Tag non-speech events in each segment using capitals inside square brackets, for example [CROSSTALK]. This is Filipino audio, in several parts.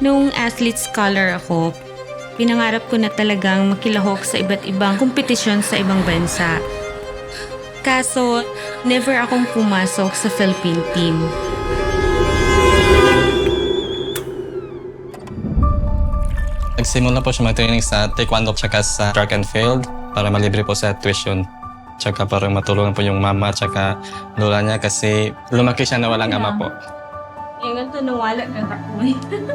Noong athlete scholar ako, pinangarap ko na talagang makilahok sa iba't ibang kompetisyon sa ibang bansa. Kaso, never akong pumasok sa Philippine team. Nagsimula po siya mag-training sa taekwondo tsaka sa track and field para malibre po sa tuition. Tsaka para matulungan po yung mama tsaka lola niya kasi lumaki siya na walang ama po. Yung ganito nawala ka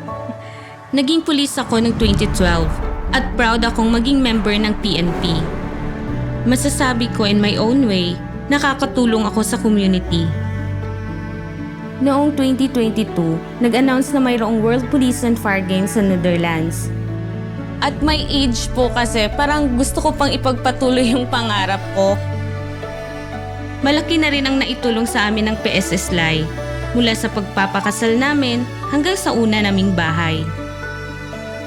[LAUGHS] Naging pulis ako ng 2012 at proud akong maging member ng PNP. Masasabi ko in my own way, nakakatulong ako sa community. Noong 2022, nag-announce na mayroong World Police and Fire Games sa Netherlands. At my age po kasi, parang gusto ko pang ipagpatuloy yung pangarap ko. Malaki na rin ang naitulong sa amin ng PSS Lai mula sa pagpapakasal namin hanggang sa una naming bahay.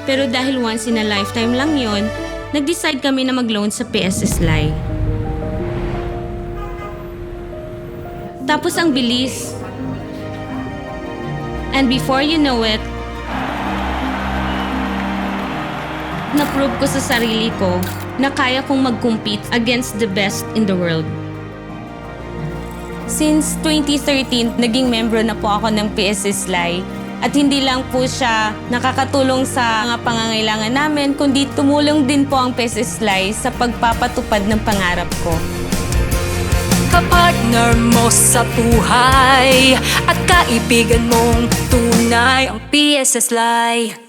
Pero dahil once in a lifetime lang yon, nag-decide kami na mag-loan sa PSS Lai. Tapos ang bilis. And before you know it, na-prove ko sa sarili ko na kaya kong mag-compete against the best in the world. Since 2013, naging member na po ako ng PSS Lai. At hindi lang po siya nakakatulong sa mga pangangailangan namin, kundi tumulong din po ang PSS Lai sa pagpapatupad ng pangarap ko. Kapartner mo sa buhay At kaibigan mong tunay Ang PSS Live